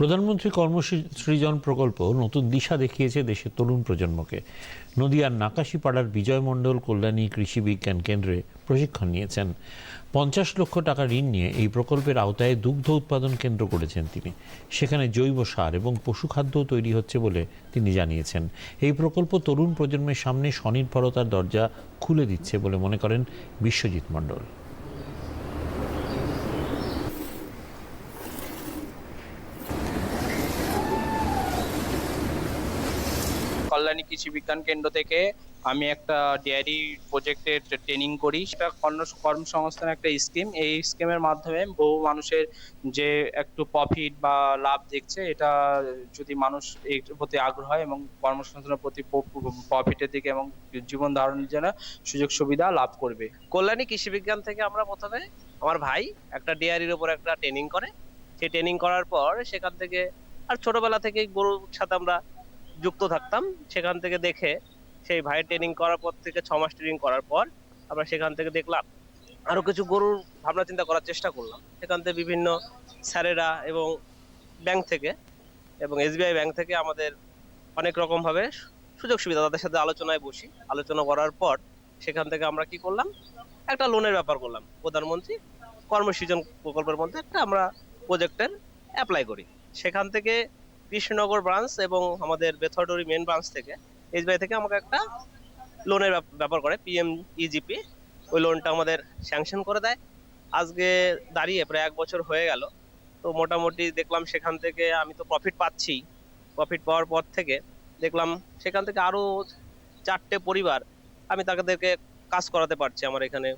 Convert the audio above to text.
প্রধানমন্ত্রী কর্মসৃজন প্রকল্প নতুন দিশা দেখিয়েছে দেশের তরুণ প্রজন্মকে। নদিয়ার নাকাশিপাড়ার বিজয় মণ্ডল কল্যাণী কৃষি বিজ্ঞান কেন্দ্রে প্রশিক্ষণ নিয়েছেন। পঞ্চাশ লক্ষ টাকা ঋণ নিয়ে এই প্রকল্পের আওতায় দুগ্ধ উৎপাদন কেন্দ্র করেছেন তিনি। সেখানে জৈব সার এবং পশুখাদ্য তৈরি হচ্ছে বলে তিনি জানিয়েছেন। এই প্রকল্প তরুণ প্রজন্মের সামনে স্বনির্ভরতার দরজা খুলে দিচ্ছে বলে মনে করেন বিশ্বজিৎ মণ্ডল। কল্যাণী কৃষি বিজ্ঞান কেন্দ্র থেকে আমি একটা ডেয়ারি প্রজেক্টের ট্রেনিং করি। সেটা কর্ম- কর্মসংস্থান একটা স্কিম এই স্কিমের মাধ্যমে বহু মানুষের যে একটু প্রফিট বা লাভ দেখছে, এটা যদি মানুষ এর প্রতি আগ্রহ হয় এবং কর্মসংস্থানের প্রতি প্রফিটের দিকে এবং জীবন ধারণের জন্য সুযোগ সুবিধা লাভ করবে। কল্যাণী কৃষি বিজ্ঞান থেকে আমরা প্রথমে আমার ভাই একটা ডেয়ারির উপর একটা ট্রেনিং করে। সেই ট্রেনিং করার পর সেখান থেকে আর ছোটবেলা থেকেই গরুর সাথে আমরা যুক্ত থাকতাম, সেখান থেকে দেখে সেই ভাইয়ের ট্রেনিং করার পর থেকে ছ মাস ট্রেনিং করার পর আমরা সেখান থেকে দেখলাম, আরও কিছু গরুর ভাবনা চিন্তা করার চেষ্টা করলাম। সেখান থেকে বিভিন্ন স্যারেরা এবং ব্যাংক থেকে এবং এসবিআই ব্যাংক থেকে আমাদের অনেক রকম ভাবে সুযোগ সুবিধা, তাদের সাথে আলোচনায় বসি। আলোচনা করার পর সেখান থেকে আমরা কি করলাম? একটা লোনের ব্যাপার করলাম। প্রধানমন্ত্রী কর্মসৃজন প্রকল্পের মধ্যে একটা আমরা প্রজেক্টের অ্যাপ্লাই করি। সেখান থেকে কৃষ্ণনগর ব্রাঞ্চ এবং আমাদের বেথরডরি মেন ব্রাঞ্চ থেকে এসবিআই থেকে আমাকে একটা লোনের ব্যাপার করে পিএম ইজিপি ওই লোনটা আমাদের স্যাংশন করে দেয়। আজকে দাঁড়িয়ে প্রায় এক বছর হয়ে গেল। তো মোটামুটি দেখলাম সেখান থেকে আমি তো প্রফিট পাচ্ছি। প্রফিট পাওয়ার পর থেকে দেখলাম সেখান থেকে আরও চারটে পরিবার আমি তাদেরকে কাজ করাতে পারছি আমার এখানে।